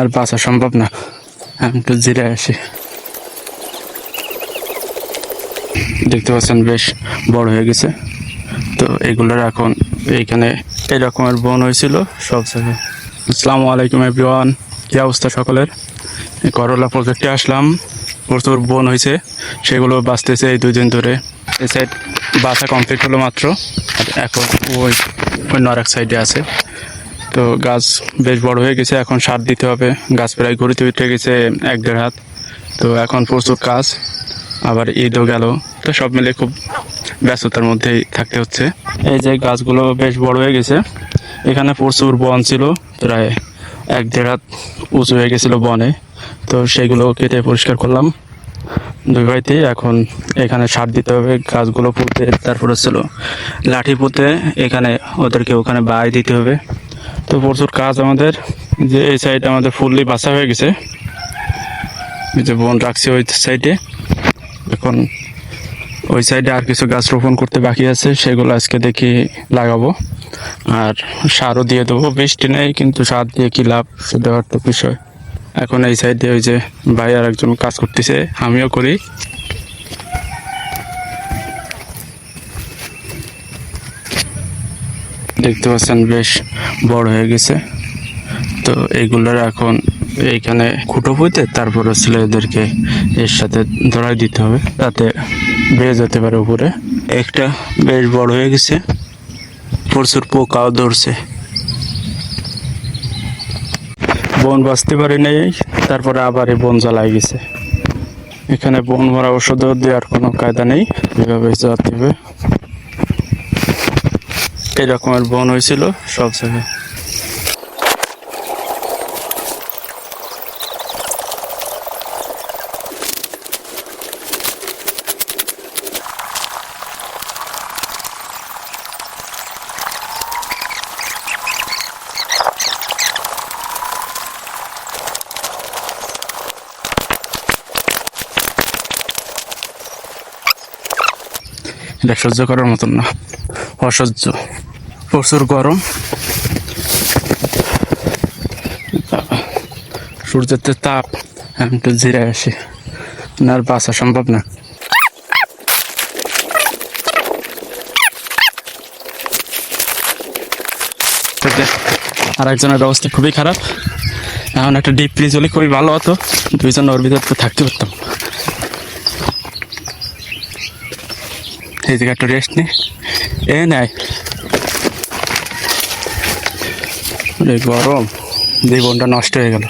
আর বাঁচা সম্ভব না। আমি একটু জিরে আসি। দেখতে পাচ্ছেন বেশ বড় হয়ে গেছে। তো এগুলোর এখন এইখানে এই রকমের বন হয়েছিল, সব জায়গায়। আসসালামু আলাইকুম এভরিওয়ান, কী অবস্থা সকলের? করলা প্রজেক্টে আসলাম, প্রচুর বন হয়েছে, সেগুলো বাঁচতেছে এই দুই দিন ধরে। এই সাইড বাসা কমপ্লিট হলো মাত্র এখন ওই অন্য আর এক সাইডে আছে। তো গাছ বেশ বড় হয়ে গেছে, এখন সার দিতে হবে। গাছ প্রায় ঘুরিতে উঠে গেছে এক দেড় হাত। তো এখন প্রচুর কাজ, আবার ঈদও গেল। তো সব মিলে খুব ব্যস্ততার মধ্যেই থাকতে হচ্ছে। এই যে গাছগুলো বেশ বড় হয়ে গেছে, এখানে প্রচুর বন ছিল, প্রায় এক দেড় হাত উঁচু হয়ে গেছিল বনে। তো সেগুলো কেটে পরিষ্কার করলাম। দুই ভাইতে এখন এখানে সার দিতে হবে, গাছগুলো পুঁতে তারপরে ছিল লাঠি পুঁতে, এখানে ওদেরকে ওখানে বাই দিতে হবে। তো প্রচুর কাজ আমাদের। যে এই সাইডে আমাদের ফুললি বাসা হয়ে গেছে। যে বন রাখছি ওই সাইডে এখন ওই সাইডে আর কিছু গাছ রোপণ করতে বাকি আছে, সেগুলো আজকে দেখি লাগাবো। আর সারও দিয়ে দেবো। বৃষ্টি নেই, কিন্তু সার দিয়ে কি লাভ? সেটা একটা বিষয়। এখন এই সাইডে ওই যে ভাই আর একজন কাজ করতেছে, আমিও করি। দেখতে পাচ্ছেন বেশ বড় হয়ে গেছে। তো এগুলোর এখন এইখানে খুঁটো পুঁতে তারপর হচ্ছিল এদেরকে এর সাথে ধরাই দিতে হবে যাতে বেয়ে যেতে পারে উপরে। একটা বেশ বড় হয়ে গেছে। প্রচুর পোকাও ধরছে। বন বাঁচতে পারি নাই, তারপরে আবার এই বন জ্বালাই গেছে। এখানে বন মরা ওষুধ দেওয়ার কোনো কায়দা নেই। এভাবে জ্বালাতে হবে। এই রকমের বন হয়েছিল সব জায়গায়। এটা সহ্য করার মতন না অসহ্য। প্রচুর গরম। সূর্যের তো তাপ, আমি একটু জিরে আসি। আর বাঁচা সম্ভব না। আর একজনের অবস্থা খুবই খারাপ। এখন একটা ডিপ ফ্রিজ হলে খুবই ভালো হতো। দুইজন ওর ভিতর তো থাকতে পারতাম। এই জায়গায় একটু রেস্ট নেই এ, নাই। ওরে গরম জীবনটা নষ্ট হয়ে গেল।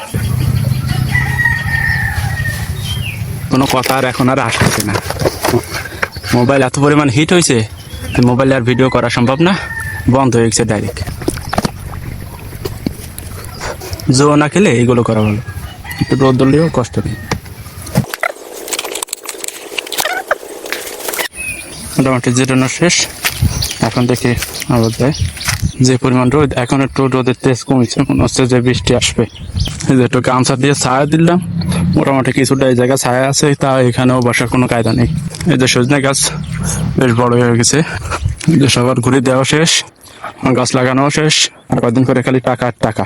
কোনো কথা আর এখন আর আসতেছে না। মোবাইল এত পরিমাণ হিট হয়েছে মোবাইলে আর ভিডিও করা সম্ভব না, বন্ধ হয়ে গেছে ডাইরেক্ট জো না খেলে এইগুলো করা ভালো। একটু রোদ ধরলেও কষ্ট নেই। মোটামুটি জিরানো শেষ। এখন দেখি আবার দেয় যে পরিমাণ রোদ, এখন একটু রোদের তেজ কমেছে, মনে হচ্ছে যে বৃষ্টি আসবে। একটু গামছা দিয়ে ছায়া দিলাম, মোটামুটি কিছুটা এই জায়গায় ছায়া আছে, তা এখানেও বসার কোনো কায়দা নেই। এই যে সজনে গাছ, বেশ বড় হয়ে গেছে। যে সবার ঘুরে দেওয়া শেষ, গাছ লাগানো শেষ, আর কয়েকদিন করে খালি টাকা আর টাকা।